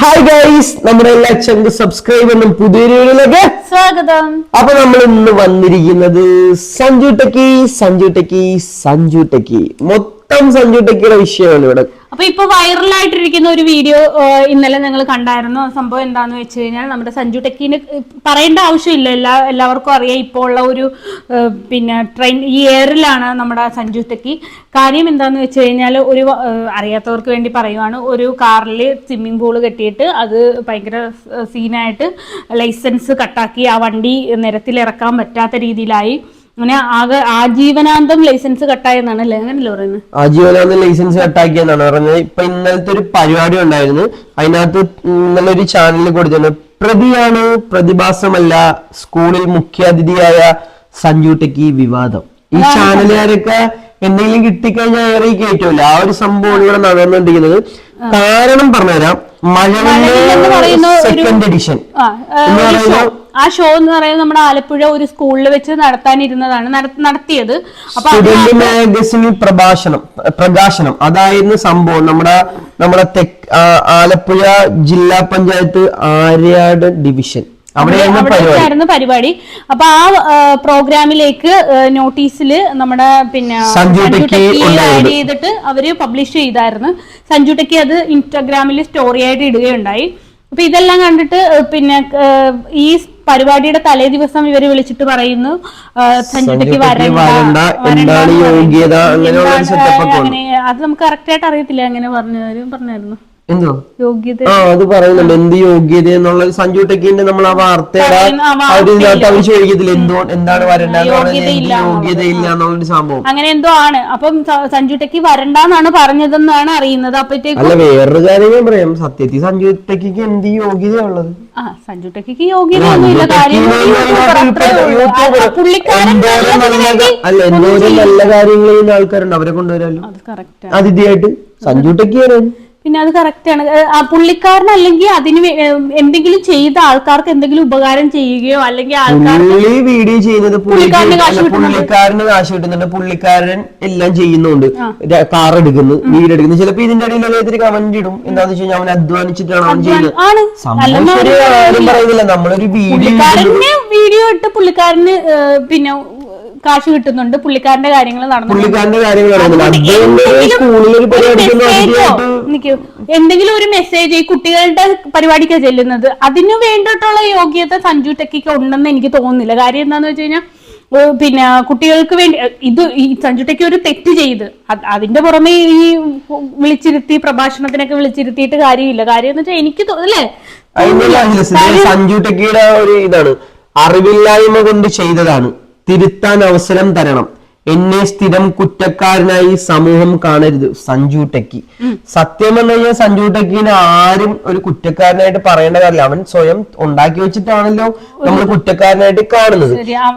Hi guys നമ്മുടെ എല്ലാ ചങ്ക് സബ്സ്ക്രൈബറിനും പുതിയൊരു വീഡിയോയിലേക്ക് സ്വാഗതം. അപ്പൊ നമ്മൾ ഇന്ന് വന്നിരിക്കുന്നത് Sanju techie Sanju techie Sanju techie. മൊത്തം സഞ്ജു ടെക്കിയുടെ വിഷയമാണ് ഇവിടെ. അപ്പൊ ഇപ്പൊ വൈറലായിട്ടിരിക്കുന്ന ഒരു വീഡിയോ ഇന്നലെ നിങ്ങൾ കണ്ടായിരുന്നു. സംഭവം എന്താന്ന് വെച്ച് കഴിഞ്ഞാൽ നമ്മുടെ സഞ്ജു ടെക്കിന് പറയേണ്ട ആവശ്യമില്ല. എല്ലാ എല്ലാവർക്കും അറിയാം ഇപ്പോൾ ഉള്ള ഒരു പിന്നെ ട്രെയിൻ ഈ എയറിലാണ് നമ്മുടെ സഞ്ജു ടെക്കി. കാര്യം എന്താന്ന് വെച്ച് കഴിഞ്ഞാൽ ഒരു അറിയാത്തവർക്ക് വേണ്ടി പറയുവാണ്. ഒരു കാറിൽ സ്വിമ്മിംഗ് പൂൾ കെട്ടിയിട്ട് അത് ഭയങ്കര സീനായിട്ട് ലൈസൻസ് കട്ടാക്കി ആ വണ്ടി നിരത്തിലിറക്കാൻ പറ്റാത്ത രീതിയിലായി. അങ്ങനെ ആകെ ആജീവനാന്തം ലൈസൻസ് കട്ടായെന്നാണ് അല്ലേ അങ്ങനല്ലേ പറയുന്നത്? ആജീവനാന്തം ലൈസൻസ് കട്ടാക്കിയെന്നാണ് പറഞ്ഞത്. ഇപ്പൊ ഇന്നലത്തെ ഒരു പരിപാടി ഉണ്ടായിരുന്നു. അതിനകത്ത് ഇന്നലെ ഒരു ചാനലിൽ കൊടുത്തിരുന്നു. പ്രതിയാണ് പ്രതിഭാസമല്ല സ്കൂളിൽ മുഖ്യാതിഥിയായ സഞ്ജു ടെക്കി വിവാദം. ഈ ചാനലുകാരൊക്കെ എന്തെങ്കിലും കിട്ടിക്കഴിഞ്ഞാൽ ഏറെ കയറ്റുമല്ലോ ആ ഒരു സംഭവം ഇവിടെ നടന്നുകൊണ്ടിരിക്കുന്നത്. കാരണം പറഞ്ഞുതരാം. മഴവില്ലെന്ന് പറയുന്ന മഴവില്ല ഒരു- സെക്കൻഡ് എഡിഷൻ ആ, ഷോ- എന്ന് പറയുന്നത് നമ്മുടെ ആലപ്പുഴ ഒരു സ്കൂളിൽ വെച്ച് നടത്താനിരുന്നതാണ് നട- നടത്തിയത്. സ്റ്റുഡന്റ് മാഗസിനിൽ പ്രഭാഷണം പ്രകാശനം. അതായിരുന്നു സംഭവം. നമ്മുടെ നമ്മുടെ തെക്ക് ആലപ്പുഴ ജില്ലാ പഞ്ചായത്ത് ആര്യാട് ഡിവിഷൻ അവിടെയായിരുന്നു അവിടെ പരിപാടി. അപ്പൊ ആ പ്രോഗ്രാമിലേക്ക് നോട്ടീസിൽ നമ്മുടെ പിന്നെ സഞ്ജു ടെക്കി ആഡ് ചെയ്തിട്ട് അവർ പബ്ലിഷ് ചെയ്തായിരുന്നു. സഞ്ജു ടെക്കി അത് ഇൻസ്റ്റാഗ്രാമിൽ സ്റ്റോറി ആയിട്ട് ഇടുകയുണ്ടായി. അപ്പൊ ഇതെല്ലാം കണ്ടിട്ട് പിന്നെ ഈ പരിപാടിയുടെ തലേ ദിവസം ഇവർ വിളിച്ചിട്ട് പറയുന്നു ആ, സഞ്ജു ടെക്കി ടെക്കി വരണ്ട അങ്ങനെ അത് നമുക്ക് കറക്റ്റ് ആയിട്ട് അറിയത്തില്ല അങ്ങനെ പറഞ്ഞു പറഞ്ഞായിരുന്നു. എന്തോ? യോഗ്യത. ആ അത് പറയുന്നുണ്ട്. എന്ത് യോഗ്യത എന്നുള്ള സഞ്ജു ടെക്കിന്റെ നമ്മൾ ആ വാർത്തയുടെ അവർ ചോദിക്കത്തില്ല എന്തോ എന്താണ് വരണ്ടെന്ന് പറഞ്ഞാൽ യോഗ്യതയില്ല എന്നുള്ളൊരു സംഭവം. അങ്ങനെ എന്തോ ആണ്. അപ്പം സഞ്ജു ടെക്കി വരണ്ടെന്നാണ് പറഞ്ഞതെന്നാണ് അറിയുന്നത്. അപ്പഴത്തേക്കും അല്ല വേറൊരു കാര്യം ഞാൻ പറയാം. സത്യത്തിൽ സഞ്ജു ടെക്കിക്ക് എന്ത് യോഗ്യതയുള്ളത് ആ സഞ്ജു ടെക്കിക്ക് യോഗ്യതയൊന്നുമില്ല. കാര്യം അല്ല എന്തോരം നല്ല കാര്യങ്ങൾ ചെയ്യുന്ന ആൾക്കാരുണ്ട്. അവരെ കൊണ്ടുവരാമല്ലോ അതിഥിയായിട്ട് സഞ്ജു ടെക്കി വരാൻ പിന്നെ അത് കറക്റ്റ് ആണ്. ഏ, ആ പുള്ളിക്കാരൻ അല്ലെങ്കിൽ അതിന് എന്തെങ്കിലും ചെയ്ത ആൾക്കാർക്ക് എന്തെങ്കിലും ഉപകാരം ചെയ്യുകയോ അല്ലെങ്കിൽ പുള്ളി വീഡിയോ ചെയ്യുന്നത് പുള്ളിക്കാരന് കാശ് കിട്ടുന്നുണ്ട്. പുള്ളിക്കാരൻ എല്ലാം ചെയ്യുന്നുണ്ട്. കാർ എടുക്കുന്നു വീട് എടുക്കുന്നു. ചിലപ്പോ ഇതിന്റെ ഇടയിൽ ഇത്തിരി കമന്റ് ഇടും. എന്താന്ന് വെച്ച് കഴിഞ്ഞാൽ അവൻ അധ്വാനിച്ചിട്ടാണ് അവൻ ചെയ്യുന്നത്? പറയുന്നില്ല. നമ്മളൊരു വീഡിയോ വീഡിയോ ഇട്ട് പുള്ളിക്കാരന് പിന്നെ കാശ് കിട്ടുന്നുണ്ട് പുള്ളിക്കാരന്റെ കാര്യങ്ങൾ നടന്നു പുള്ളിക്കാരന്റെ കാര്യങ്ങൾ. എന്തെങ്കിലും ഒരു മെസ്സേജ് ഈ കുട്ടികളുടെ പരിപാടിക്ക് ചെല്ലുന്നത് അതിനു വേണ്ടിയിട്ടുള്ള യോഗ്യത സഞ്ജു ടെക്കിക്ക് ഉണ്ടെന്ന് എനിക്ക് തോന്നുന്നില്ല. കാര്യം എന്താന്ന് വെച്ച് കഴിഞ്ഞാൽ പിന്നെ കുട്ടികൾക്ക് വേണ്ടി ഇത് ഈ സഞ്ജു ടെക്കി ഒരു തെറ്റ് ചെയ്ത് അതിന്റെ പുറമെ ഈ വിളിച്ചിരുത്തി പ്രഭാഷണത്തിനൊക്കെ വിളിച്ചിരുത്തിയിട്ട് കാര്യമില്ല. കാര്യം എന്ന് വെച്ചാൽ എനിക്ക് അല്ലേ? സഞ്ജു ടെക്കിയുടെ ഒരു ഇതാണ് അറിവില്ലായ്മ കൊണ്ട് ചെയ്തതാണ്. തിരുത്താൻ അവസരം തരണം. എന്നെ സ്ഥിരം കുറ്റക്കാരനായി സമൂഹം കാണരുത്. സഞ്ജു ടെക്കി. സത്യം പറഞ്ഞു കഴിഞ്ഞാൽ സഞ്ജു ടെക്കിനെ ആരും ഒരു കുറ്റക്കാരനായിട്ട് പറയേണ്ട കാര്യമില്ല അവൻ സ്വയം ഉണ്ടാക്കി വെച്ചിട്ടാണല്ലോ നമ്മൾ കുറ്റക്കാരനായിട്ട് കാണുന്നത്.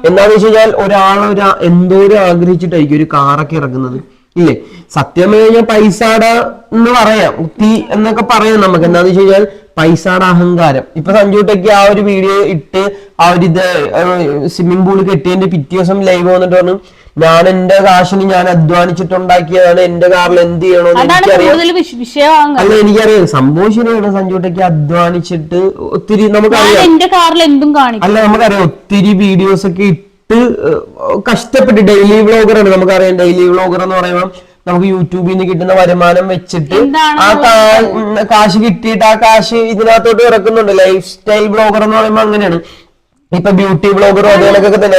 എന്താണെന്ന് വെച്ച് കഴിഞ്ഞാൽ ഒരാൾ ഒരു എന്തോരം ആഗ്രഹിച്ചിട്ടായിരിക്കും ഒരു കാറൊക്കെ ഇറക്കുന്നത് ഇല്ലേ? സത്യം എന്ന് കഴിഞ്ഞാൽ പൈസ എന്ന് പറയാം. തീ എന്നൊക്കെ പറയാം നമുക്ക്. എന്താന്ന് വെച്ച് കഴിഞ്ഞാൽ പൈസയുടെ അഹങ്കാരം. ഇപ്പൊ സഞ്ജു ടെക്കി ആ ഒരു വീഡിയോ ഇട്ട് ആ ഒരു ഇത് സ്വിമ്മിംഗ് പൂൾ കെട്ടിയതിന്റെ പിറ്റേ ദിവസം ലൈവ് വന്നിട്ട് പറഞ്ഞു ഞാൻ എന്റെ കാശിന് ഞാൻ അധ്വാനിച്ചിട്ടുണ്ടാക്കിയതാണ് എന്റെ കാറിൽ എന്ത് ചെയ്യണോ എനിക്കറിയാം. അല്ല എനിക്കറിയാം. സംഭവം ശരിയാണ് സഞ്ജു ടെക്കി അധ്വാനിച്ചിട്ട് ഒത്തിരി നമുക്ക് നമുക്കറിയാം അല്ല നമുക്കറിയാം ഒത്തിരി വീഡിയോസ് ഒക്കെ ഇട്ട് കഷ്ടപ്പെട്ട് ഡെയിലി ആണ്. നമുക്കറിയാം ഡെയിലി വ്ളോഗർ എന്ന് പറയുമ്പോൾ നമുക്ക് യൂട്യൂബിൽ നിന്ന് കിട്ടുന്ന വരുമാനം വെച്ചിട്ട് ആ കാശ് കിട്ടിയിട്ട് ആ കാശ് ഇതിനകത്തോട്ട് ഇറക്കുന്നുണ്ട്. ലൈഫ് സ്റ്റൈൽ ബ്ലോഗർ എന്ന് പറയുമ്പോൾ അങ്ങനെയാണ്. ഇപ്പൊ ബ്യൂട്ടി ബ്ലോഗറും അതുപോലൊക്കെ തന്നെ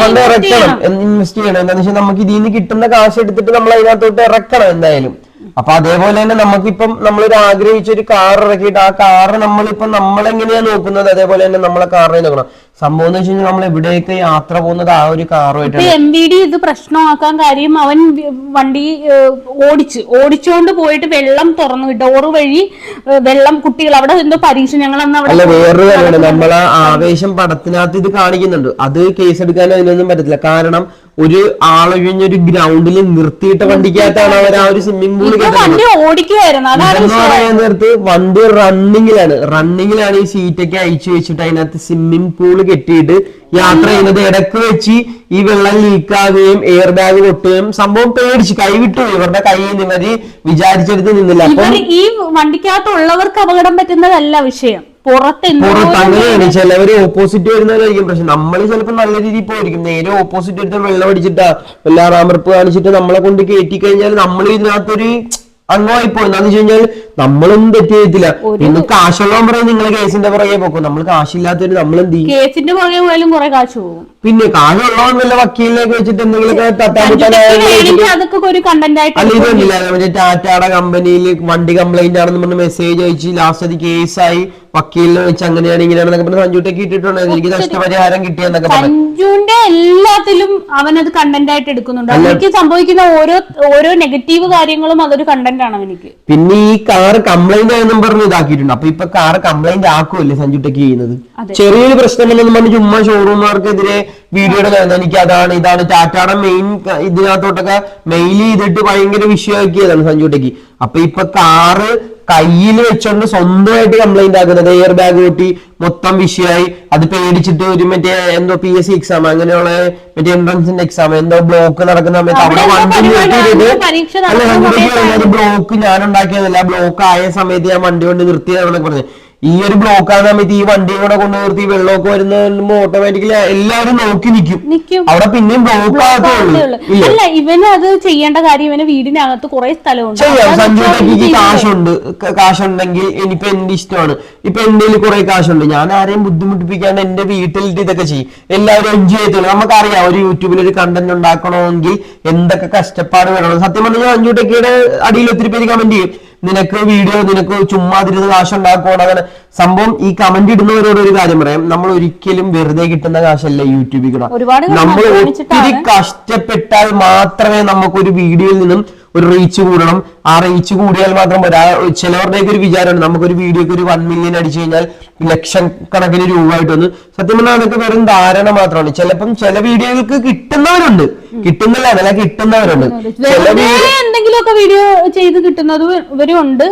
ഫണ്ട് ഇറക്കണം. ഇൻവെസ്റ്റ് ചെയ്യണം? എന്താണെന്ന് വെച്ചാൽ നമുക്ക് ഇതിൽ നിന്ന് കിട്ടുന്ന കാശ് എടുത്തിട്ട് നമ്മൾ അതിനകത്തോട്ട് ഇറക്കണം എന്തായാലും. അപ്പൊ അതേപോലെ തന്നെ നമുക്കിപ്പം നമ്മളൊരു ആഗ്രഹിച്ച ഒരു കാർ ഇറക്കിയിട്ട് ആ കാറ് നമ്മളിപ്പം നമ്മളെങ്ങനെയാ നോക്കുന്നത്? അതേപോലെ തന്നെ നമ്മളെ കാറിനെ നോക്കണം. സംഭവം എന്ന് വെച്ചാൽ കഴിഞ്ഞാൽ നമ്മൾ എവിടെയൊക്കെ യാത്ര പോകുന്നത് ആ ഒരു കാറുമായിട്ട് കാറുമായിട്ടാണ് എം വി ഡി ഇത് പ്രശ്നമാക്കാൻ കാര്യം അവൻ വണ്ടി ഓടിച്ച്. ഓടിച്ചുകൊണ്ട് പോയിട്ട് വെള്ളം തുറന്നു. ഡോറ് വഴി വെള്ളം കുട്ടികൾ അവിടെ എന്തോ പരീക്ഷ ഞങ്ങൾ അന്ന് അവിടെ അല്ല വേറൊരു കാര്യമാണ് നമ്മളെ ആവേശം പടത്തിനകത്ത് ഇത് കാണിക്കുന്നുണ്ട്. അത് കേസ് എടുക്കാൻ അതിനൊന്നും പറ്റത്തില്ല. കാരണം ഒരു ആളൊഴിഞ്ഞ ഒരു ഗ്രൗണ്ടിൽ നിർത്തിയിട്ട വണ്ടിക്കകത്താണ് അവർ ആ ഒരു സ്വിമ്മിംഗ് പൂൾ വണ്ടി ഓടിക്കുകയായിരുന്നു പറയാൻ നേരത്ത് വണ്ടി റണ്ണിങ്ങിലാണ് റണ്ണിങ്ങിലാണ് ഈ സീറ്റൊക്കെ അയച്ചു വെച്ചിട്ട് അതിനകത്ത് സ്വിമ്മിംഗ് പൂൾ കെട്ടിയിട്ട് യാത്ര ചെയ്യുന്നത്. ഇടയ്ക്ക് വെച്ച് ഈ വെള്ളം ലീക്കാവുകയും എയർ ബാഗ് പൊട്ടുകയും സംഭവം പേടിച്ച് കൈവിട്ടു ഇവരുടെ കൈ നിന്ന് ഇവർ വിചാരിച്ചെടുത്ത് നിന്നില്ല. അപ്പം ഈ വണ്ടിക്കകത്തുള്ളവർക്ക് അപകടം പറ്റുന്നതല്ല വിഷയം. പുറത്ത് എന്തോ പുറത്ത് അങ്ങനെയാണ് ചിലവര് ഓപ്പോസിറ്റ് വരുന്നതായിരിക്കും പക്ഷെ നമ്മൾ ചിലപ്പോൾ നല്ല രീതിയിൽ പോയിരിക്കും. നേരെ ഓപ്പോസിറ്റ് എടുത്ത് വെള്ളം അടിച്ചിട്ടാ എല്ലാ റാമർപ്പ് കാണിച്ചിട്ട് നമ്മളെ കൊണ്ട് കയറ്റി കഴിഞ്ഞാൽ നമ്മൾ ഇതിനകത്തൊരു അങ്ങോയി പോയി എന്താന്ന് വെച്ച് കഴിഞ്ഞാൽ നമ്മളൊന്നും തെറ്റ് ചെയ്തില്ല ഇന്ന് കാശുള്ളവൻ പറയും നിങ്ങളെ കേസിന്റെ പുറകെ പോക്കും. നമ്മൾ കാശില്ലാത്തൊരു നമ്മൾ എന്ത് ചെയ്യും? കേസിന്റെ പുറകെ പോയാലും കുറെ കാശ് പോകും. പിന്നെ കാശുള്ളവൻ വല്ല വക്കീലിലേക്ക് വെച്ചിട്ട് എന്തെങ്കിലുമൊക്കെ ടാറ്റാടെ അതൊക്കെ ഒരു കണ്ടന്റ് ആയിട്ട് അല്ല ഇതൊന്നുമില്ല മറ്റേ ടാറ്റയുടെ കമ്പനിയിൽ വണ്ടി കംപ്ലൈന്റ് ആണെന്ന് പറഞ്ഞ് മെസ്സേജ് അയച്ച് ലാസ്റ്റ് അത് കേസായി വക്കീലിനെ വെച്ച് അങ്ങനെയാണ് ഇങ്ങനെയാണെന്നൊക്കെ പറഞ്ഞ് സഞ്ജുട്ടേക്ക് ഇട്ടിട്ടുണ്ടായിരുന്നു എനിക്ക് നഷ്ടപരിഹാരം കിട്ടിയെന്നൊക്കെ പറഞ്ഞു. സഞ്ജുവിന്റെ എല്ലാത്തിലും അവനത് കണ്ടന്റ് ആയിട്ട് എടുക്കുന്നുണ്ട്. എനിക്ക് സംഭവിക്കുന്ന ഓരോ ഓരോ നെഗറ്റീവ് കാര്യങ്ങളും അതൊരു കണ്ടന്റ് ആണ് അവനിക്ക്. പിന്നെ ഈ കാർ കംപ്ലൈന്റ് ആയെന്നും പറഞ്ഞ് ഇതാക്കിയിട്ടുണ്ട്. അപ്പൊ ഇപ്പൊ കാർ കംപ്ലൈന്റ് ആക്കുമല്ലേ സഞ്ജുട്ടേക്ക് ചെയ്യുന്നത്? ചെറിയൊരു പ്രശ്നം എന്നും പറഞ്ഞ് ചുമ്മാ ഷോറൂമുകാർക്കെതിരെ വീഡിയോ എനിക്ക് അതാണ് ഇതാണ്. ടാറ്റാടെ മെയിൻ ഇതിനകത്തോട്ടൊക്കെ മെയിൽ ചെയ്തിട്ട് ഭയങ്കര വിഷയമാക്കിയതാണ് സഞ്ജുട്ടേക്ക് അപ്പൊ ഇപ്പൊ കാറ് കയ്യിൽ വെച്ചോണ്ട് സ്വന്തമായിട്ട് കംപ്ലൈന്റ് ആക്കുന്നത്. എയർ ബാഗ് പൊട്ടി മൊത്തം വിഷയമായി. അത് പേടിച്ചിട്ട് ഒരു മറ്റേ എന്തോ പി എസ് സി എക്സാം അങ്ങനെയുള്ള മറ്റേ എൻട്രൻസിന്റെ എക്സാം എന്തോ ബ്ലോക്ക് നടക്കുന്ന സമയത്ത് അവിടെ വണ്ടി നിർത്തിയിട്ട് ബ്ലോക്ക് ഞാൻ ഉണ്ടാക്കിയതല്ല ബ്ലോക്ക് ആയ സമയത്ത് ഞാൻ വണ്ടി കൊണ്ട് നിർത്തിയതാണെന്നൊക്കെ പറഞ്ഞു. ഈ ഒരു ബ്ലോക്ക് ആകുന്ന സമയത്ത് ഈ വണ്ടി കൂടെ കൊണ്ടു നിർത്തി വെള്ളമൊക്കെ വരുന്ന ഓട്ടോമാറ്റിക്കലി എല്ലാവരും നോക്കി നിൽക്കും നിക്കും. അവിടെ പിന്നെയും ബ്ലോക്ക് ആകത്തുള്ളൂ. അല്ല ഇവന് അത് ചെയ്യേണ്ട കാര്യം ഇവന് വീടിനകത്ത് കുറെ സ്ഥലമുണ്ട്. ചെയ്യാം. സഞ്ജു. കാശുണ്ട്. കാശുണ്ടെങ്കിൽ ഇനിയിപ്പോ എന്റെ ഇഷ്ടമാണ്. ഇപ്പൊ എന്റെ കുറെ കാശുണ്ട്. ഞാൻ ആരെയും ബുദ്ധിമുട്ടിപ്പിക്കാണ്ട് എന്റെ വീട്ടിൽ ഇതൊക്കെ ചെയ്യും. എല്ലാവരും എൻജോയ് ചെയ്തോളൂ നമുക്കറിയാം ഒരു യൂട്യൂബിൽ ഒരു കണ്ടന്റ് ഉണ്ടാക്കണമെങ്കിൽ എന്തൊക്കെ കഷ്ടപ്പാട് വേണം. സത്യം പറഞ്ഞാൽ അഞ്ചുട്ടക്കിയുടെ ടെക്കിയുടെ അടിയിൽ ഒത്തിരി പേര് കമന്റ് ചെയ്യും. നിനക്ക് വീഡിയോ നിനക്ക് ചുമ്മാതിരുന്ന് കാശുണ്ടാക്കണം അങ്ങനെ സംഭവം ഈ കമന്റ് ഇടുന്നവരോട് ഒരു കാര്യം പറയാം. നമ്മൾ ഒരിക്കലും വെറുതെ കിട്ടുന്ന കാശല്ല യൂട്യൂബിൽ കിട്ടണം നമ്മൾ ഒത്തിരി കഷ്ടപ്പെട്ടാൽ മാത്രമേ നമുക്ക് ഒരു വീഡിയോയിൽ നിന്നും ഒരു റീച്ച് കൂടണം. ആ റീച്ച് കൂടിയാൽ മാത്രം പോരാ ചിലവരുടെയൊക്കെ ഒരു വിചാരമാണ് നമുക്കൊരു വീഡിയോക്ക് ഒരു വൺ മില്യൺ അടിച്ചു കഴിഞ്ഞാൽ ലക്ഷം കണക്കിന് രൂപ ആയിട്ട് വന്ന്. സത്യം പറഞ്ഞാൽ അതൊക്കെ വെറും ധാരണ മാത്രമാണ്. ചിലപ്പം ചില വീഡിയോകൾക്ക് കിട്ടുന്നവരുണ്ട്. കിട്ടുന്നില്ല അതല്ല കിട്ടുന്നവരുണ്ട്. എന്തെങ്കിലുമൊക്കെ വീഡിയോ ചെയ്ത് കിട്ടുന്നവരുണ്ട്.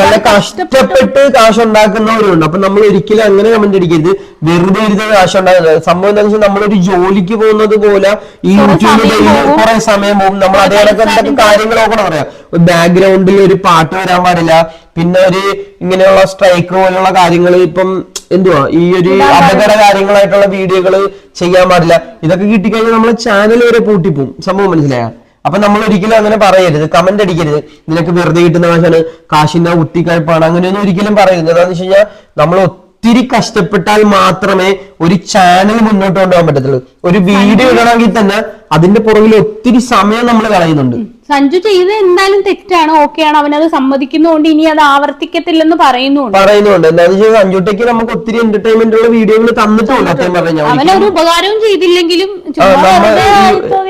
നല്ല കഷ്ടപ്പെട്ട് കാശ് ഉണ്ടാക്കുന്നവരുണ്ട് അപ്പൊ നമ്മൾ ഒരിക്കലും അങ്ങനെ കമന്റ് അടിക്കരുത്. വെറുതെ ഇരുന്ന് കാശ് ഉണ്ടാകുന്നത് സംഭവം എന്താണെന്ന് വെച്ചാൽ നമ്മളൊരു ജോലിക്ക് പോകുന്നത് പോലെ ഈ യൂട്യൂബിൽ കുറെ സമയം പോകും. നമ്മൾ അതേ കണക്ക് എന്തൊക്കെ നോക്കണം പറയാം. ബാക്ക്ഗ്രൗണ്ടിൽ ഒരു പാട്ട് വരാൻ പാടില്ല. പിന്നെ ഒരു ഇങ്ങനെയുള്ള സ്ട്രൈക്ക് പോലുള്ള കാര്യങ്ങൾ ഇപ്പം എന്തുവാ? ഈ ഒരു അപകട കാര്യങ്ങളായിട്ടുള്ള വീഡിയോകൾ ചെയ്യാൻ പാടില്ല. ഇതൊക്കെ കിട്ടിക്കഴിഞ്ഞാൽ നമ്മൾ ചാനൽ വരെ പൂട്ടിപ്പോവും. സംഭവം മനസ്സിലായ? അപ്പൊ നമ്മൾ ഒരിക്കലും അങ്ങനെ പറയരുത്. കമന്റ് അടിക്കരുത്. നിനക്ക് വെറുതെ കിട്ടുന്ന കാശാണ് കാശിന്ന കുട്ടിക്കഴപ്പാണ് അങ്ങനെയൊന്നും ഒരിക്കലും പറയരുത്. എന്താണെന്ന് വെച്ച് കഴിഞ്ഞാൽ നമ്മൾ ഒത്തിരി കഷ്ടപ്പെട്ടാൽ മാത്രമേ ഒരു ചാനൽ മുന്നോട്ട് കൊണ്ടുപോകാൻ പറ്റത്തുള്ളൂ. ഒരു വീഡിയോ ഇടണമെങ്കിൽ തന്നെ അതിന്റെ പുറകിൽ ഒത്തിരി സമയം നമ്മൾ കളയുന്നുണ്ട്. സഞ്ജു ചെയ്ത് എന്തായാലും തെറ്റാണ്. ഓക്കെയാണ് അവനത് സമ്മതിക്കുന്നതുകൊണ്ട് ഇനി അത് ആവർത്തിക്കത്തില്ലെന്ന് പറയുന്നുണ്ട്. പറയുന്നുണ്ട്. എന്താണെന്ന് വെച്ചാൽ സഞ്ജുട്ടേക്ക് നമുക്ക് ഒത്തിരി എന്റർടൈൻമെന്റ് ഉള്ള വീഡിയോകൾ തന്നിട്ടുണ്ട്. സത്യം പറഞ്ഞാൽ അവനൊരു ഉപകാരവും ചെയ്തില്ലെങ്കിലും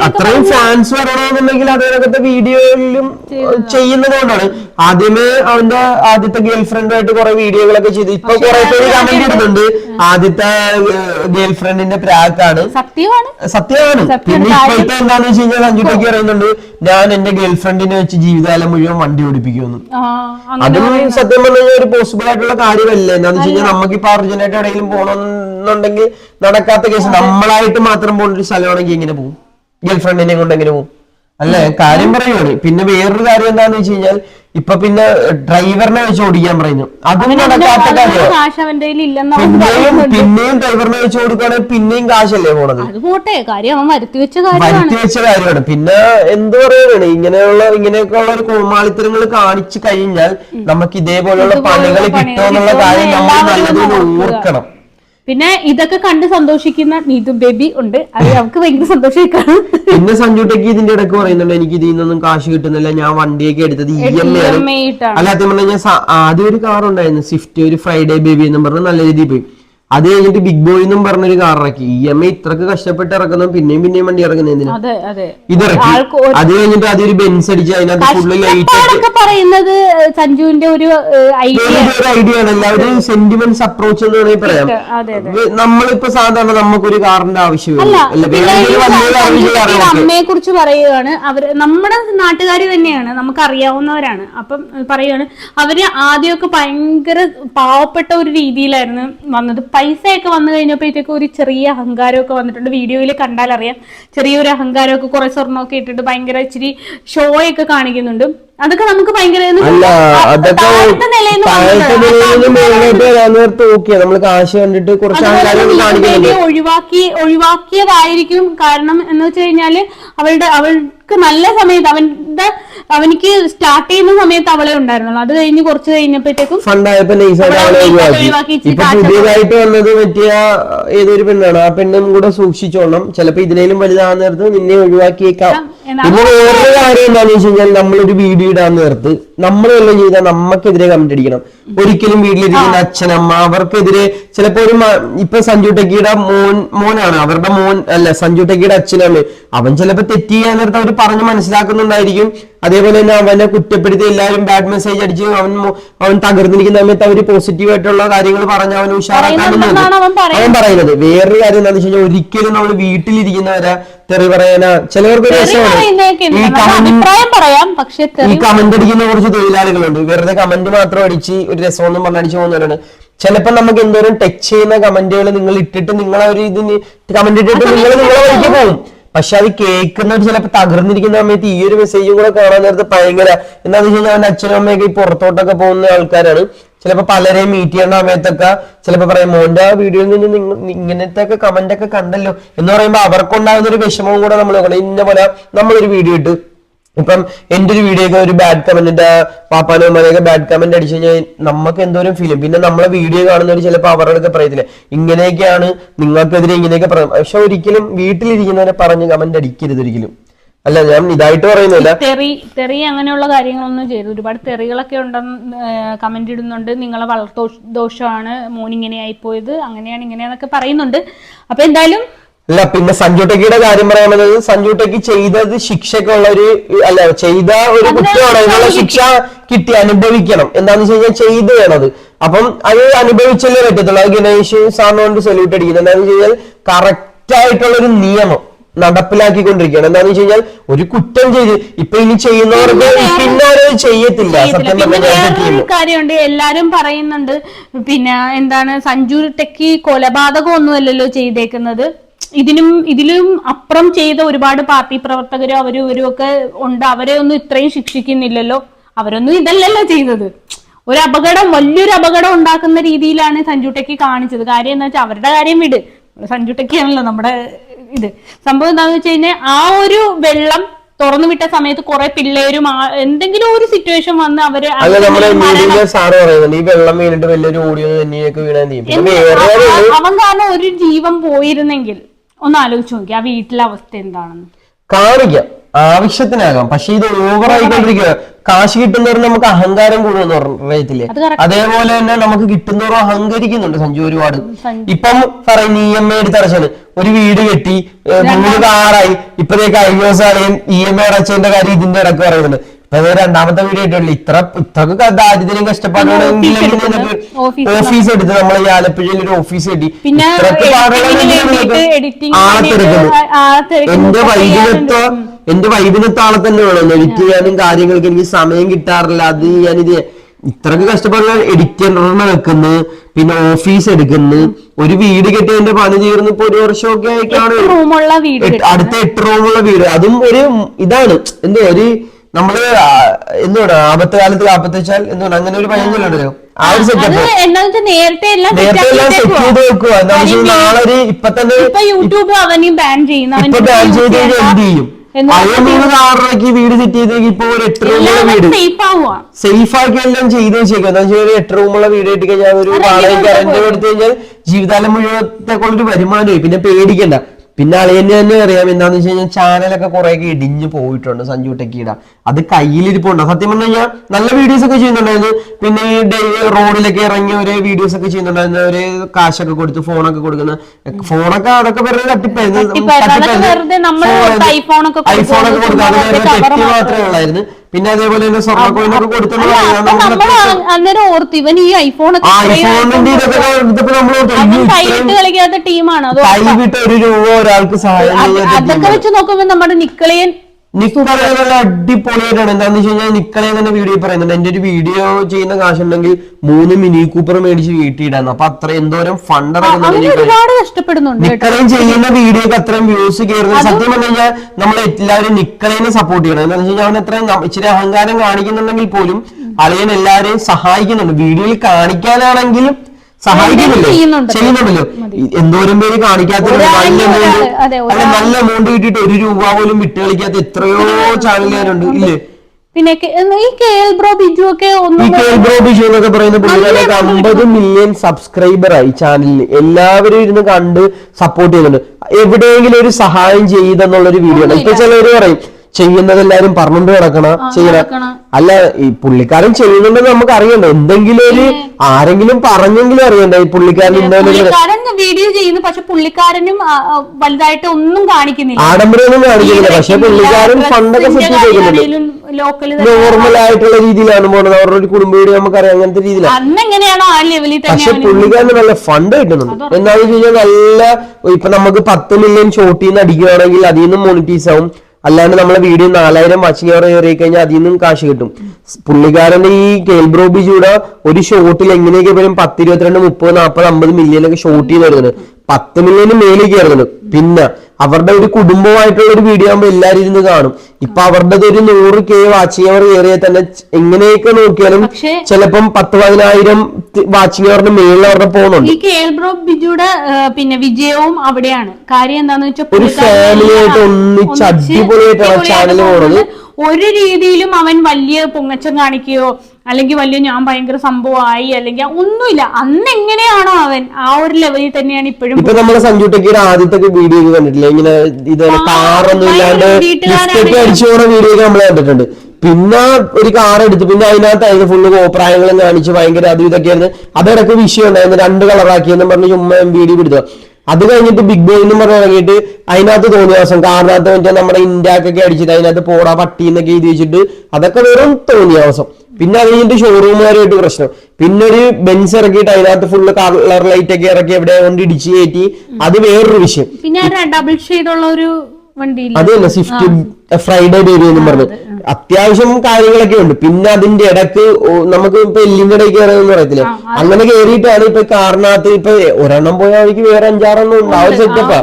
അത്രയും ഫാൻസ് വരണമെന്നുണ്ടെങ്കിൽ അതിനകത്തെ വീഡിയോയിലും ചെയ്യുന്നതുകൊണ്ടാണ്. ആദ്യമേ അവന്റെ ആദ്യത്തെ ഗേൾ ഫ്രണ്ടുമായിട്ട് കുറെ വീഡിയോകളൊക്കെ ചെയ്തു. ഇപ്പൊ കുറെ പേര് കമന്റ് ഇടുന്നുണ്ട്. ആദ്യത്തെ ഗേൾഫ്രണ്ടിന്റെ പ്രാക്കാണ്. സത്യമാണ്. സത്യമാണ്. സത്യമാണ്. പിന്നെ ഇപ്പോഴത്തെ എന്താന്ന് വെച്ച് കഴിഞ്ഞാൽ അഞ്ചുട്ടേക്ക് പറയുന്നുണ്ട് ഞാൻ എന്റെ ഗേൾഫ്രണ്ടിനെ വെച്ച് ജീവിതകാലം മുഴുവൻ വണ്ടി ഓടിപ്പിക്കുമെന്ന്. അങ്ങനെ അതും സത്യം പറഞ്ഞു കഴിഞ്ഞാൽ ഒരു പോസിബിൾ ആയിട്ടുള്ള കാര്യമല്ല. എന്താന്ന് വെച്ച് കഴിഞ്ഞാൽ നമുക്ക് ഇപ്പൊ അർജുനായിട്ട് എവിടെയെങ്കിലും പോകണമെന്നുണ്ടെങ്കിൽ നടക്കാത്ത കേസ് നമ്മളായിട്ട് മാത്രം പോകുന്ന ഒരു സ്ഥലമാണെങ്കിൽ എങ്ങനെ പോകും? ഗേൾഫ്രണ്ടിനെ കൊണ്ട് എങ്ങനെ പോകും? അല്ലേ? കാര്യം പറയുവാണ്. പിന്നെ വേറൊരു കാര്യം എന്താന്ന് വെച്ച് കഴിഞ്ഞാൽ ഇപ്പൊ പിന്നെ ഡ്രൈവറിനെ വെച്ച് ഓടിക്കാൻ പറയുന്നു. അതും നടക്കാത്ത കാര്യം കാശ് അവന്റെ പിന്നെയും പിന്നെയും ഡ്രൈവറിനെ വെച്ച് കൊടുക്കുകയാണെങ്കിൽ പിന്നെയും കാശല്ലേ പോണത്. അത് പോട്ടെ. കാര്യം അവൻ വരുത്തി വെച്ച കാര്യമാണ്. വരുത്തി വെച്ച കാര്യമാണ്. പിന്നെ എന്ത് പറയുകയാണ് ഇങ്ങനെയുള്ള ഇങ്ങനെയൊക്കെയുള്ള ഒരു കോമാളിത്തരങ്ങൾ കാണിച്ചു കഴിഞ്ഞാൽ നമുക്ക് ഇതേപോലെയുള്ള പണികൾ കിട്ടുമെന്നുള്ള കാര്യം നമ്മൾ നല്ലതുപോലെ ഓർക്കണം. പിന്നെ ഇതൊക്കെ കണ്ട് സന്തോഷിക്കുന്ന നീതു ബേബി ഉണ്ട്. അത് അവർക്ക് ഭയങ്കര സന്തോഷിക്കാണ് പിന്നെ സഞ്ജുട്ടേക്ക് ഇതിന്റെ ഇടയ്ക്ക് പറയുന്നുണ്ട് എനിക്ക് ഇതിൽ നിന്നൊന്നും കാശ് കിട്ടുന്നില്ല ഞാൻ വണ്ടിയൊക്കെ എടുത്തത് ഇ എം ഐ ആണ് അല്ലാത്ത പറഞ്ഞ ഞാൻ സ- ആദ്യം ഒരു കാർ ഉണ്ടായിരുന്നു സ്വിഫ്റ്റ് ഒരു ഫ്രൈഡേ ബേബി എന്ന് പറഞ്ഞ് നല്ല രീതിയിൽ പോയി. അത് കഴിഞ്ഞിട്ട് ബിഗ് ബോയ് എന്നും പറഞ്ഞൊരു കാർ ഇറക്കി. ഇ എം ഐ ഇത്രക്ക് കഷ്ടപ്പെട്ട് ഇറക്കുന്ന പിന്നെയും പിന്നെയും വണ്ടി ഇറങ്ങുന്ന എന്തിനാ? ഇതിറക്കി അത്. കഴിഞ്ഞിട്ട് അതൊരു ബെൻസ് അടിച്ച് അതിനകത്ത് ഫുള്ള് ലൈറ്റ് പറയുന്നത് സഞ്ജുവിന്റെ ഒരു ഐഡിയ ആണ്. എല്ലാവരും സെന്റിമെന്റ്സ് അപ്രോച്ച് എന്ന് വേണമെങ്കിൽ പറയാം. നമ്മളിപ്പോ സാധാരണ നമുക്കൊരു കാറിന്റെ ആവശ്യമില്ല അമ്മയെ കുറിച്ച് പറയുകയാണ് അവർ നമ്മുടെ നാട്ടുകാർ തന്നെയാണ്. നമുക്ക് അറിയാവുന്നവരാണ് അപ്പം പറയുകയാണ് അവർ ആദ്യമൊക്കെ ഭയങ്കര പാവപ്പെട്ട ഒരു രീതിയിലായിരുന്നു വന്നത്. പൈസയൊക്കെ വന്നു കഴിഞ്ഞപ്പോഴത്തേക്ക് ഒരു ചെറിയ അഹങ്കാരമൊക്കെ വന്നിട്ടുണ്ട്. വീഡിയോയിൽ കണ്ടാൽ അറിയാം ചെറിയൊരു അഹങ്കാരമൊക്കെ കുറെ സ്വർണമൊക്കെ ഇട്ടിട്ട് ഭയങ്കര ഇച്ചിരി ഷോയൊക്കെ കാണിക്കുന്നുണ്ട്. അതൊക്കെ നമുക്ക് ഭയങ്കര അല്ല അതൊക്കെ താഴത്തെ നിലയിൽ വരാൻ നേരത്ത് ഓക്കെ നമ്മൾ കാശ് കണ്ടിട്ട് കുറച്ച് അതുപോലെ ആൾക്കാരെ തന്നെ ഒഴിവാക്കി ഒഴിവാക്കിയതായിരിക്കും കാരണം എന്ന് വെച്ച് കഴിഞ്ഞാൽ അവളുടെ അവൾക്ക് നല്ല സമയത്ത് അവന്റെ അവനിക്ക് സ്റ്റാർട്ട് ചെയ്യുന്ന സമയത്ത് അവളെ ഉണ്ടായിരുന്നുള്ളൂ. അത് കഴിഞ്ഞ് കുറച്ച് കഴിഞ്ഞപ്പോഴത്തേക്കും ഫണ്ടായപ്പോ ഒഴിവാക്കി, ഇപ്പൊ പുതിയതായിട്ട് വന്നത് ഏതൊരു പെണ്ണാണ്? ആ പെണ്ണും കൂടെ സൂക്ഷിച്ചോണം. ചിലപ്പോ ഇതിലേലും വലുതാകുന്ന നേരത്ത് നിന്നെ ഒഴിവാക്കിയേക്കാം. എന്നാ- പിന്നെ വേറൊരു കാര്യം എന്താണെന്ന് വെച്ച് കഴിഞ്ഞാൽ നമ്മളൊരു വീഡിയോ ഇടാൻ നേർത്ത് നമ്മൾ വല്ലതും ചെയ്താൽ നമുക്കെതിരെ കമന്റ് അടിക്കണം. ഒരിക്കലും വീട്ടിലിരിക്കുന്ന അച്ഛനമ്മ അവർക്കെതിരെ ചിലപ്പോ ഒരു ഇപ്പൊ സഞ്ജു ടെക്കിയുടെ മോൻ മോനാണ്. അവരുടെ മോൻ അല്ല സഞ്ജു ടെക്കിയുടെ അച്ഛനാണ്. അവൻ ചിലപ്പോ തെറ്റി നേരത്ത് അവർ പറഞ്ഞ് മനസ്സിലാക്കുന്നുണ്ടായിരിക്കും. അതേപോലെ തന്നെ അവനെ കുറ്റപ്പെടുത്തി എല്ലാവരും ബാഡ് മെസ്സേജ് അടിച്ച് അവൻ അവൻ തകർന്നിരിക്കുന്ന സമയത്ത് അവർ പോസിറ്റീവ് ആയിട്ടുള്ള കാര്യങ്ങൾ പറഞ്ഞ് അവൻ ഉഷാറാക്കാൻ അവൻ പറയുന്നത്. വേറൊരു കാര്യം എന്താണെന്ന് വെച്ച് കഴിഞ്ഞാൽ ഒരിക്കലും നമ്മൾ വീട്ടിലിരിക്കുന്നവരെ തെറി പറയാനാ ചിലവർക്ക് ഈ കമന്റ് ഈ കമന്റ് അടിക്കുന്ന കുറച്ച് തൊഴിലാളികളുണ്ട്. വെറുതെ കമന്റ് മാത്രം അടിച്ച് ഒരു രസമൊന്നും പറഞ്ഞടിച്ച് പോകുന്നവരാണ്. ചിലപ്പോ നമുക്ക് എന്തോരം ടച്ച് ചെയ്യുന്ന കമന്റുകൾ നിങ്ങൾ ഇട്ടിട്ട് നിങ്ങൾ ഒരു ഇതിന് കമന്റ് ഇട്ടിട്ട് നിങ്ങൾ നിങ്ങളെ വഴിക്ക് പോകും പക്ഷെ അത് കേൾക്കുന്നവർ ചിലപ്പോ തകർന്നിരിക്കുന്ന സമയത്ത് ഈ ഒരു മെസ്സേജും കൂടെ കാണാൻ നേരത്തെ ഭയങ്കര എന്താന്ന് വെച്ച് കഴിഞ്ഞാൽ അവന്റെ അച്ഛനും അമ്മയൊക്കെ ഈ പുറത്തോട്ടൊക്കെ പോകുന്ന ആൾക്കാരാണ്. ചിലപ്പോ പലരെയും മീറ്റ് ചെയ്യേണ്ട സമയത്തൊക്കെ ചിലപ്പോ പറയും മോന്റെ ആ വീഡിയോയിൽ നിന്ന് നിങ്ങൾ ഇങ്ങനത്തെ ഒക്കെ കമന്റ് ഒക്കെ കണ്ടല്ലോ. എന്ന് പറയുമ്പോ അവർക്കുണ്ടാകുന്ന ഒരു വിഷമവും കൂടെ നമ്മൾ നോക്കണം ഇന്ന പോലെ നമ്മളൊരു വീഡിയോ ഇട്ട് ഇപ്പം എന്റെ ഒരു വീഡിയോ ഒരു ബാഡ് കമന്റിന്റെ അമ്മയൊക്കെ ബാഡ് കമന്റ് അടിച്ചു കഴിഞ്ഞാൽ നമുക്ക് എന്തോരം ഫീലും പിന്നെ നമ്മളെ വീഡിയോ കാണുന്നവർ ചിലപ്പോൾ അവരോടൊക്കെ പറയത്തില്ല? ഇങ്ങനെയൊക്കെയാണ് നിങ്ങൾക്കെതിരെ ഇങ്ങനെയൊക്കെ പറയുന്നത് പക്ഷെ ഒരിക്കലും വീട്ടിലിരിക്കുന്നവരെ പറഞ്ഞ് കമന്റ് അടിക്കരുത് ഒരിക്കലും. അല്ല ഞാൻ ഇതായിട്ട് പറയുന്നില്ല. തെറി തെറി അങ്ങനെയുള്ള കാര്യങ്ങളൊന്നും ചെയ്തു ഒരുപാട് തെറികളൊക്കെ ഉണ്ടെന്ന് കമന്റ് ഇടുന്നുണ്ട്. നിങ്ങളെ വളർത്തോ ദോഷമാണ് മോൻ ഇങ്ങനെ ആയിപ്പോയത് അങ്ങനെയാണ് ഇങ്ങനെയാന്നൊക്കെ പറയുന്നുണ്ട്. അപ്പൊ എന്തായാലും അല്ല പിന്നെ സഞ്ജു ടെക്കിയുടെ കാര്യം പറയാനുള്ളത് സഞ്ജു ടെക്കി ചെയ്തത് ശിക്ഷക്കുള്ള ഒരു അല്ല ചെയ്ത ഒരു കുറ്റമാണ്. അതിനുള്ള ശിക്ഷ കിട്ടി അനുഭവിക്കണം. എന്താന്ന് വെച്ച് കഴിഞ്ഞാൽ ചെയ്ത് വേണത്. അപ്പം അത് അനുഭവിച്ചല്ലേ പറ്റത്തുള്ളൂ. അത് ഗണേഷ് സാറിനോട് സൊല്യൂട്ട് അടിക്കുന്നത് എന്താന്ന് വെച്ച് കഴിഞ്ഞാൽ കറക്റ്റ് ആയിട്ടുള്ള ഒരു നിയമം നടപ്പിലാക്കിക്കൊണ്ടിരിക്കുകയാണ്. എന്താന്ന് വെച്ച് കഴിഞ്ഞാൽ ഒരു കുറ്റം ചെയ്ത് ഇപ്പൊ ഇനി ചെയ്യുന്നവർക്ക് പിന്നെ ആരും ചെയ്യത്തില്ല. സത്യം പറഞ്ഞാൽ കാര്യമുണ്ട്. എല്ലാരും പറയുന്നുണ്ട്. പിന്നെ എന്താണ് സഞ്ജു ടെക്കി കൊലപാതകം ഒന്നുമല്ലല്ലോ ചെയ്തേക്കുന്നത്? ഇതിനും ഇതിലും അപ്പുറം ചെയ്ത ഒരുപാട് പാർട്ടി പ്രവർത്തകരും അവരും ഇവരും ഒക്കെ ഉണ്ട്. അവരെ ഒന്നും ഇത്രയും ശിക്ഷിക്കുന്നില്ലല്ലോ. അവരൊന്നും ഇതല്ലല്ലോ ചെയ്തത് ഒരു അപകടം വലിയൊരു അപകടം ഉണ്ടാക്കുന്ന രീതിയിലാണ് സഞ്ജു ടെക്കി കാണിച്ചത്. കാര്യം എന്താ വെച്ചാൽ അവരുടെ കാര്യം വിട്. സഞ്ജു ടെക്കിയാണല്ലോ നമ്മുടെ ഇത്. സംഭവം എന്താണെന്ന് വെച്ച് കഴിഞ്ഞാൽ ആ ഒരു വെള്ളം തുറന്നു വിട്ട സമയത്ത് കുറെ പിള്ളേരും എന്തെങ്കിലും ഒരു സിറ്റുവേഷൻ വന്ന് അവർ ഈ വെള്ളം വീണിട്ട് വലിയൊരു ഓടിയോ അവൻ കാരണം ഒരു ജീവൻ പോയിരുന്നെങ്കിൽ. ഒന്ന് ആലോചിച്ച് നോക്കി ആ വീട്ടിലെ അവസ്ഥ എന്താണെന്ന്. കാണിക്കാം ആവശ്യത്തിനാകാം. പക്ഷെ ഇത് ഓവറായിക്കൊണ്ടിരിക്കുക കാശ് കിട്ടുന്നവരും നമുക്ക് അഹങ്കാരം കൂടുമെന്ന് അത് അതേപോലെ തന്നെ നമുക്ക് കിട്ടുന്നവരും അഹങ്കരിക്കുന്നുണ്ട് സഞ്ജു ഒരുപാട്. ഇപ്പം പറയും ഇ എം ഐ എടുത്ത് അടച്ചാണ് ഒരു വീട് കെട്ടി മൂന്ന് കാറായി. ഇപ്പതേ കഴിഞ്ഞ ദിവസമാണ് ഇ എം ഐ അടച്ചതിന്റെ കാര്യം ഇതിന്റെ ഇടയ്ക്ക് പറയുന്നുണ്ട് ഇപ്പൊ രണ്ടാമത്തെ വീഡിയോ കിട്ടില്ല ഇത്ര ഇത്രക്ക് ദാരിദ്ര്യം കഷ്ടപ്പാടുണ്ടെങ്കിൽ ഓഫീസ് എടുത്ത് നമ്മൾ ഈ ആലപ്പുഴയിൽ ഒരു ഓഫീസ് കിട്ടി ഇത്രക്ക് എന്റെ വൈദ്യുതത്വ എന്റെ വൈദ്യുതത്വ ആളെ തന്നെ വേണം എഡിറ്റ് ചെയ്യാനും കാര്യങ്ങൾക്ക് എനിക്ക് സമയം കിട്ടാറില്ല. അത് ഞാനിത് ഇത്രക്ക് കഷ്ടപ്പാടുകൾ എഡിറ്ററിനെ വെക്കുന്നു. പിന്നെ ഓഫീസ് എടുക്കുന്നു. ഒരു വീട് കെട്ടിയതിന്റെ പണി തീർന്ന് ഇപ്പൊ ഒരു വർഷമൊക്കെ ആയിട്ടാണ് അടുത്ത എട്ട് റൂമുള്ള വീട്. അതും ഒരു ഇതാണ്. എന്തോ ഒരു നമ്മൾ എന്തുവാണ് ആപത്ത് കാലത്ത് കാപ്പത്ത് വെച്ചാൽ അങ്ങനെ ഒരു പയ്യഞ്ചല്ലോ ആ ഒരു സെറ്റപ്പ് നേരത്തെ എല്ലാം നേരത്തെ എല്ലാം സെറ്റ് ചെയ്ത് വെക്കുക എന്താ വെച്ചാൽ നാളെ ഒരു ഇപ്പൊ തന്നെ ഇപ്പൊ യൂട്യൂബ് അവന് ബാൻ ചെയ്യുന്നു. ഇപ്പൊ അവന് ബാൻ use ചെയ്ത് കഴിഞ്ഞാൽ ചെയ്യണ്ട. എന്ത് ചെയ്യും? എന്ന് അയ്യോ മൂന്ന് കാറിനാക്കി വീട് സെറ്റ് ചെയ്ത് ഇപ്പൊ ഒരു എട്ട് റൂമുള്ള വീട്. സേഫ് ആക്കി എല്ലാം ചെയ്ത് വെച്ചേക്കും എന്താ വെച്ചാൽ ഒരു എട്ട് റൂമുള്ള വീട് കിട്ടി കഴിഞ്ഞാൽ ഒരു വാടകയ്ക്ക് കറണ്ട് കൊടുത്തു കഴിഞ്ഞാൽ ജീവിതകാലം മുഴുവത്തെ കൊണ്ടൊരു വരുമാനമായി. പിന്നെ പേടിക്കണ്ട. പിന്നെ അളിയന് തന്നെ അറിയാം. എന്താന്ന് വെച്ച് കഴിഞ്ഞാൽ ചാനലൊക്കെ കുറെ ഇടിഞ്ഞു പോയിട്ടുണ്ട്. സഞ്ജു ടെക്കിയുടെ അത് കയ്യിലിരിപ്പുണ്ട്. സത്യം പറഞ്ഞു കഴിഞ്ഞാൽ നല്ല വീഡിയോസ് ഒക്കെ ചെയ്യുന്നുണ്ടായിരുന്നു. പിന്നെ ഈ ഡെയിലി റോഡിലൊക്കെ ഇറങ്ങി ഒരേ വീഡിയോസ് ഒക്കെ ചെയ്യുന്നുണ്ടായിരുന്നു. ഒരു കാശൊക്കെ കൊടുത്ത് ഫോണൊക്കെ കൊടുക്കുന്ന. ഫോണൊക്കെ അതൊക്കെ വെറുതെ തട്ടിപ്പായിരുന്നു ഐഫോണൊക്കെ കൊടുക്കാൻ തെറ്റി. മാത്രമേ ഉള്ളായിരുന്നു. പിന്നെ അതേപോലെ തന്നെ സ്വർണ കോയിനൊക്കെ നമ്മൾ അന്നേരം ഓർത്ത് ഇവൻ ഈ ഐഫോൺ കളിക്കാത്ത ടീമാണ് കൈവിട്ട് ഒരു രൂപ ഒരാൾക്ക് സഹായം അത് അതൊക്കെ വെച്ച് നോക്കുമ്പോ നമ്മുടെ നിക്കളിയൻ നിക്കളെ നല്ല അടിപൊളിയായിട്ടാണ്. എന്താന്ന് വെച്ച് കഴിഞ്ഞാൽ നിക്കളെ തന്നെ വീഡിയോ പറയുന്നുണ്ട്. എന്റെ ഒരു വീഡിയോ ചെയ്യുന്ന കാശുണ്ടെങ്കിൽ മൂന്ന് മിനി കൂപ്പർ മേടിച്ച് വീട്ടിയിടാന്ന്. അപ്പൊ അത്ര എന്തോരം ഫണ്ട്. നിക്കളയും ചെയ്യുന്ന വീഡിയോക്ക് അത്രയും വ്യൂസ് കയറുന്നത് സത്യം പറഞ്ഞു കഴിഞ്ഞാൽ നമ്മൾ എല്ലാവരും നിക്കളേനെ സപ്പോർട്ട് ചെയ്യണം. എന്താണെന്ന് വെച്ച് കഴിഞ്ഞാൽ അവൻ അത്ര ഇച്ചിരി അഹങ്കാരം കാണിക്കുന്നുണ്ടെങ്കിൽ പോലും അളിയൻ എല്ലാവരെയും സഹായിക്കുന്നുണ്ട്. വീഡിയോയിൽ കാണിക്കാനാണെങ്കിലും സഹായിക്കുന്നില്ലേ? ചെയ്യുന്നുണ്ട്. ചെയ്യുന്നുണ്ടല്ലോ. എന്തോരം പേര് കാണിക്കാത്ത നല്ല എമൗണ്ട് അതെ, നല്ല എമൗണ്ട് കിട്ടിയിട്ട് ഒരു രൂപ പോലും വിട്ട് കളിക്കാത്ത എത്രയോ ചാനലുകാരുണ്ട്. ഇല്ലേ? പിന്നെ ഈ കെ എൽ ബ്രോ ബിജു ഒക്കെ ഈ ഒന്നും കേൾബ്രോ ബിജു എന്നൊക്കെ പറയുന്ന പുള്ളിക്കാരൊക്കെ അമ്പത് മില്യൺ സബ്സ്ക്രൈബർ ആയി ചാനലിന് എല്ലാവരും ഇരുന്ന് കണ്ട് സപ്പോർട്ട് ചെയ്യുന്നുണ്ട്. എവിടെയെങ്കിലും ഒരു സഹായം ചെയ്തെന്നുള്ളൊരു വീഡിയോ ഇപ്പൊ ചിലവര് പറയും ചെയ്യുന്നത് എല്ലാരും പറഞ്ഞുകൊണ്ട് കിടക്കണ ചെയ്യണം. അല്ല ഈ പുള്ളിക്കാരൻ ചെയ്യുന്നുണ്ടെന്ന് നമുക്ക് അറിയണ്ടേ എന്തെങ്കിലും ഒരു ആരെങ്കിലും പറഞ്ഞെങ്കിലും അറിയണ്ടേ? ഈ പുള്ളിക്കാരൻ ഇന്നലെ വീഡിയോ ചെയ്യുന്നു പക്ഷെ പുള്ളിക്കാരനും വലുതായിട്ട് ഒന്നും കാണിക്കുന്നില്ല. ആഡംബരമൊന്നും കാണിക്കുന്നില്ല. പക്ഷെ പുള്ളിക്കാരൻ ഫണ്ടൊക്കെ സെറ്റ് ചെയ്തിട്ടുണ്ട് നോർമൽ ആയിട്ടുള്ള രീതിയിലാണ് പോണത് അവരുടെ ഒരു കുടുംബ വീഡിയോ നമുക്കറിയാം അങ്ങനത്തെ രീതിയിലാണ്. പക്ഷെ പുള്ളിക്കാരന് നല്ല ഫണ്ട് കിട്ടുന്നുണ്ട്. എന്താണെന്ന് വെച്ച് കഴിഞ്ഞാൽ നല്ല ഇപ്പൊ നമുക്ക് പത്ത് മില്യൺ ഷോട്ടിൽ നിന്ന് അടിക്കുകയാണെങ്കിൽ അതിൽ നിന്നും മോണിറ്റീസ് ആവും. അല്ലാണ്ട് നമ്മളെ വീഡിയോ നാലായിരം വാച്ചിങ് അവർ കയറി കഴിഞ്ഞാൽ അതിൽ നിന്നും കാശ് കിട്ടും. പുള്ളിക്കാരന്റെ ഈ കേൽബ്രോബി ബിജുടെ ഒരു ഷോട്ടിൽ എങ്ങനെയൊക്കെ പോലും പത്ത് ഇരുപത്തിരണ്ട് മുപ്പത് നാൽപ്പത് അമ്പത് മില്യൺ ഒക്കെ ഷോട്ട് ചെയ്ത് വരുന്നുണ്ട്. പത്ത് മില്യന് മേലേക്ക് കയറുന്നുണ്ട്. പിന്നെ അവരുടെ ഒരു കുടുംബമായിട്ടുള്ള ഒരു വീഡിയോ ആകുമ്പോൾ എല്ലാവരും ഇരുന്ന് കാണും. ഇപ്പൊ അവരുടെ ഒരു നൂറ് കെ വാച്ചിങ് അവർ ഏറിയ തന്നെ എങ്ങനെയൊക്കെ നോക്കിയാലും ചിലപ്പം പത്ത് പതിനായിരം വാച്ചിങ് അവരുടെ മേളിൽ അവരുടെ പോകുന്നുണ്ട് ഈ കെ എൽ ബ്രോ ബിജുടെ പിന്നെ വിജയവും അവിടെയാണ്. കാര്യം എന്താന്ന് വെച്ചാൽ ഒരു ഫാമിലിയായിട്ട് ആയിട്ട് ഒന്നിച്ച് അടിപൊളിയായിട്ടാണ് ചാനൽ പോണത്. ഒരു രീതിയിലും അവൻ വലിയ പൊങ്ങച്ചം കാണിക്കുകയോ അല്ലെങ്കിൽ വലിയ ഞാൻ ഭയങ്കര സംഭവമായി അല്ലെങ്കിൽ ഒന്നുമില്ല. അന്ന് എങ്ങനെയാണോ അവൻ ആ ഒരു ലെവലിൽ തന്നെയാണ് ഇപ്പോഴും ഇപ്പൊ നമ്മളെ ആദ്യത്തെ വീഡിയോ കണ്ടിട്ടില്ലേ? ഇങ്ങനെ കാറൊന്നും ഇല്ലാണ്ട് അടിച്ചു പോണ വീഡിയോ നമ്മൾ കണ്ടിട്ടുണ്ട്. പിന്നെ ഒരു കാർ എടുത്തു. പിന്നെ അതിനകത്ത് അതിന് ഫുള്ള് കോപ്രായങ്ങളും കാണിച്ച് ഭയങ്കര അതും ഇതൊക്കെയായിരുന്നു അതിടക്ക് വിഷയം ഉണ്ടായിരുന്നു. രണ്ട് കളറാക്കിയെന്നും പറഞ്ഞ് ചുമ്മാ വീഡിയോ പിടിച്ചു അത് കഴിഞ്ഞിട്ട് ബിഗ് ബോയ് എന്ന് പറഞ്ഞ് ഇറങ്ങിയിട്ട് അതിനകത്ത് തോന്നിയ ദിവസം കാറിനകത്ത് മറ്റേ നമ്മുടെ ഇന്ത്യക്കൊക്കെ അടിച്ചിട്ട് അതിനകത്ത് പോടാ പട്ടി എന്നൊക്കെ എഴുതി വെച്ചിട്ട് അതൊക്കെ വെറും തോന്നിയ ദിവസം. പിന്നെ അത് കഴിഞ്ഞിട്ട് ഷോറൂമുകാരുമായിട്ട് പ്രശ്നം. പിന്നെ ഒരു ബെഞ്ച് ഇറക്കിയിട്ട് അതിനകത്ത് ഫുള്ള് കളർ ലൈറ്റ് ഒക്കെ ഇറക്കി എവിടെ കൊണ്ട് ഇടിച്ച് കയറ്റി അത് വേറൊരു വിഷയം. പിന്നെ ഡബിൾ ഷെയ്ഡുള്ള ഒരു വണ്ടിയില്ല? അത് തന്നെ സ്വിഫ്റ്റ് ഫ്രൈഡേ ബേബി എന്നും പറഞ്ഞു. അത്യാവശ്യം കാര്യങ്ങളൊക്കെ ഉണ്ട്. പിന്നെ അതിന്റെ ഇടയ്ക്ക് നമുക്ക് ഇപ്പൊ എല്ലിങ്ങടെ കയറുന്ന പറയത്തില്ലേ അങ്ങനെ കയറിയിട്ടാണ് ഇപ്പൊ കാറിനകത്ത് ഇപ്പൊ ഒരെണ്ണം പോയാൽ എനിക്ക് വേറെ അഞ്ചാറെണ്ണം ഉണ്ട് ആ. ഒരു സെറ്റപ്പാ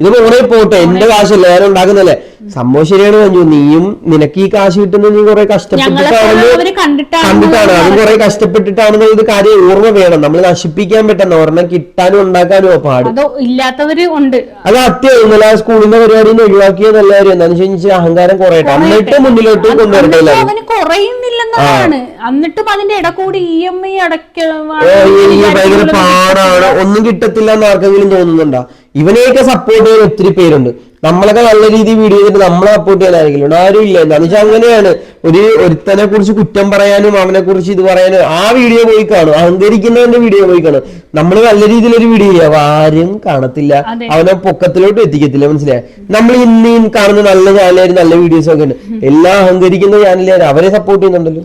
ഇത് കുറെ പോട്ടെ എന്റെ കാശല്ലേ ഞാൻ ഉണ്ടാക്കുന്നല്ലേ സംഭവം ശരിയാണ് പറഞ്ഞു നീയും നിനക്ക് ഈ കാശ് കിട്ടുന്നത് നീ കുറെ കഷ്ടപ്പെട്ടിട്ടാണെന്ന് അത് കണ്ടിട്ടാണ് അതും കുറെ കഷ്ടപ്പെട്ടിട്ടാണെന്ന് ഇത് കാര്യം ഓർമ്മ വേണം. നമ്മൾ നശിപ്പിക്കാൻ പറ്റുന്ന ഒരെണ്ണം കിട്ടാനും ഉണ്ടാക്കാനും പാട്. ഇല്ലാത്തവര് ഉണ്ട്. അത് അത്യം ഇന്നലെ സ്കൂളിന്റെ പരിപാടി ഒഴിവാക്കിയത് നല്ല കാര്യം എന്താണെന്ന് വെച്ചാൽ അഹങ്കാരം കുറയട്ടെ. എന്നിട്ട് മുന്നിലോട്ട് കൊണ്ടുവരണ്ടല്ല എല്ലാവരും. അവന് എന്നിട്ടും അതിന്റെ ഇട കൂടി ഇ എം ഐ ഏ, ഭയങ്കര പാടാണ്. ഒന്നും കിട്ടത്തില്ല എന്ന് ആർക്കെങ്കിലും തോന്നുന്നുണ്ടോ? ഇവനെയൊക്കെ സപ്പോർട്ട് ചെയ്യാൻ ഒത്തിരി പേരുണ്ട്. നമ്മളൊക്കെ നല്ല രീതിയിൽ വീഡിയോ ചെയ്തിട്ട് നമ്മളെ സപ്പോർട്ട് ചെയ്യാൻ ആരെങ്കിലും ഉണ്ട് ആരും ഇല്ല. എന്താണെന്ന് വെച്ചാൽ അങ്ങനെയാണ്. ഒരു ഒരുത്തനെ കുറിച്ച് കുറ്റം പറയാനും അവനെ കുറിച്ച് ഇത് പറയാനും ആ വീഡിയോ പോയി കാണും. അഹങ്കരിക്കുന്നവന്റെ വീഡിയോ പോയി കാണും. നമ്മൾ നല്ല രീതിയിൽ ഒരു വീഡിയോ ചെയ്യാം ആരും കാണത്തില്ല. അവനെ പൊക്കത്തിലോട്ട് എത്തിക്കത്തില്ല. മനസ്സിലായി? നമ്മൾ ഇന്ന് കാണുന്ന നല്ല ചാനലുകാർ നല്ല വീഡിയോസ് ഒക്കെ ഉണ്ട്. എല്ലാം അഹങ്കരിക്കുന്ന ചാനലുകാർ അവരെ സപ്പോർട്ട് ചെയ്യുന്നുണ്ടല്ലോ.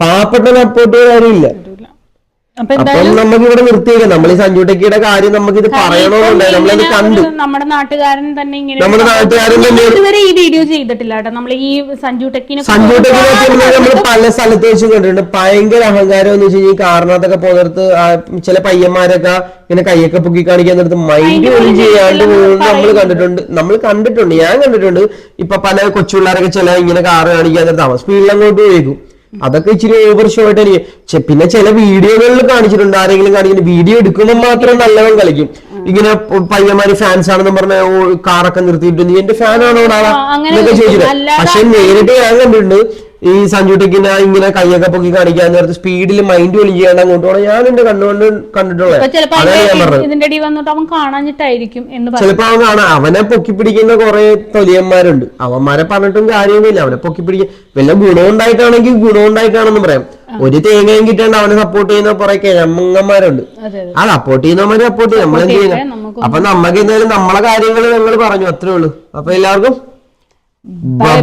പാവപ്പെട്ട സപ്പോർട്ട് ചെയ്യാൻ ആരും അപ്പൊ അപ്പം നമുക്ക് ഇവിടെ നിർത്തിയേക്കാം. നമ്മൾ ഈ സഞ്ജു ടെക്കിയുടെ കാര്യം നമുക്ക് ഇത് പറയണമെന്നുണ്ടായി നമ്മളത് കണ്ടു. നമ്മുടെ നാട്ടുകാരൻ തന്നെ ഇങ്ങനെ നമ്മുടെ നാട്ടുകാരൻ തന്നെ ഇതുവരെ ഈ വീഡിയോ ചെയ്തിട്ടില്ല കേട്ടോ. നമ്മൾ ഈ സഞ്ജു ടെക്കിനെ സഞ്ജു ടെക്കിനെ നമ്മൾ പല സ്ഥലത്ത് വെച്ച് കണ്ടിട്ടുണ്ട്. ഭയങ്കര അഹങ്കാരം എന്ന് വെച്ച് കഴിഞ്ഞാൽ ഈ കാരണത്തൊക്കെ പോകുന്നിടത്ത് ചില പയ്യന്മാരൊക്കെ ഇങ്ങനെ കയ്യൊക്കെ പൊക്കി കാണിക്കാൻ നേരത്ത് മൈൻഡ് പോലും ചെയ്യാണ്ട് പോകുന്നത് നമ്മൾ കണ്ടിട്ടുണ്ട്. നമ്മൾ കണ്ടിട്ടുണ്ട്. ഞാൻ കണ്ടിട്ടുണ്ട്. ഇപ്പൊ പല കൊച്ചുപിള്ളേരൊക്കെ ചില ഇങ്ങനെ കാറ് കാണിക്കാൻ നേരത്ത് സ്പീഡിൽ അങ്ങോട്ട് പോയേക്കും. അതൊക്കെ ഇച്ചിരി ഓവർ ഷോ ആയിട്ട് പിന്നെ ചില വീഡിയോകളിൽ കാണിച്ചിട്ടുണ്ട്. ആരെങ്കിലും കാണിക്കുന്നത് വീഡിയോ എടുക്കുമ്പോൾ മാത്രം നല്ലവൻ കളിക്കും. ഇങ്ങനെ പയ്യന്മാരി ഫാൻസ് ആണെന്ന് പറഞ്ഞ കാറൊക്കെ നിർത്തിയിട്ട് നീ എന്റെ ഫാനാണോ എന്നൊക്കെ ചോദിച്ചിട്ട് അല്ലാതെ പക്ഷെ നേരിട്ട് ഞാൻ കണ്ടിട്ടുണ്ട്. ഈ സഞ്ജു ടെക്കിനെ ഇങ്ങനെ കൈയൊക്കെ പൊക്കി കാണിക്കാൻ നേരത്തെ സ്പീഡിൽ മൈൻഡ് പോലും ചെയ്യാണ്ട് അങ്ങോട്ട് പോകണം ഞാൻ എന്റെ കണ്ണുകൊണ്ട് കണ്ടിട്ടുള്ളത്. ചിലപ്പോ അവൻ കാണാം. അവനെ പൊക്കി പിടിക്കുന്ന കുറെ തൊലിയന്മാരുണ്ട്. അവന്മാരെ പറഞ്ഞിട്ടും കാര്യമില്ല അവനെ പൊക്കി പിടിക്കും വല്ല ഗുണമുണ്ടായിട്ടാണെങ്കിൽ ഗുണമുണ്ടായിട്ടാണെന്ന് പറയാം. ഒരു തേങ്ങയും കിട്ടാണ്ട് അവനെ സപ്പോർട്ട് ചെയ്യുന്ന കുറെ അതെ ആ സപ്പോർട്ട് ചെയ്യുന്നവന്മാരെ സപ്പോർട്ട് ചെയ്യും. നമ്മളെന്ത് നമുക്ക് അപ്പൊ നമ്മക്ക് എന്തായാലും നമ്മളെ കാര്യങ്ങൾ ഞങ്ങൾ പറഞ്ഞു. അത്രേ ഉള്ളൂ. അപ്പൊ എല്ലാവർക്കും ബൈ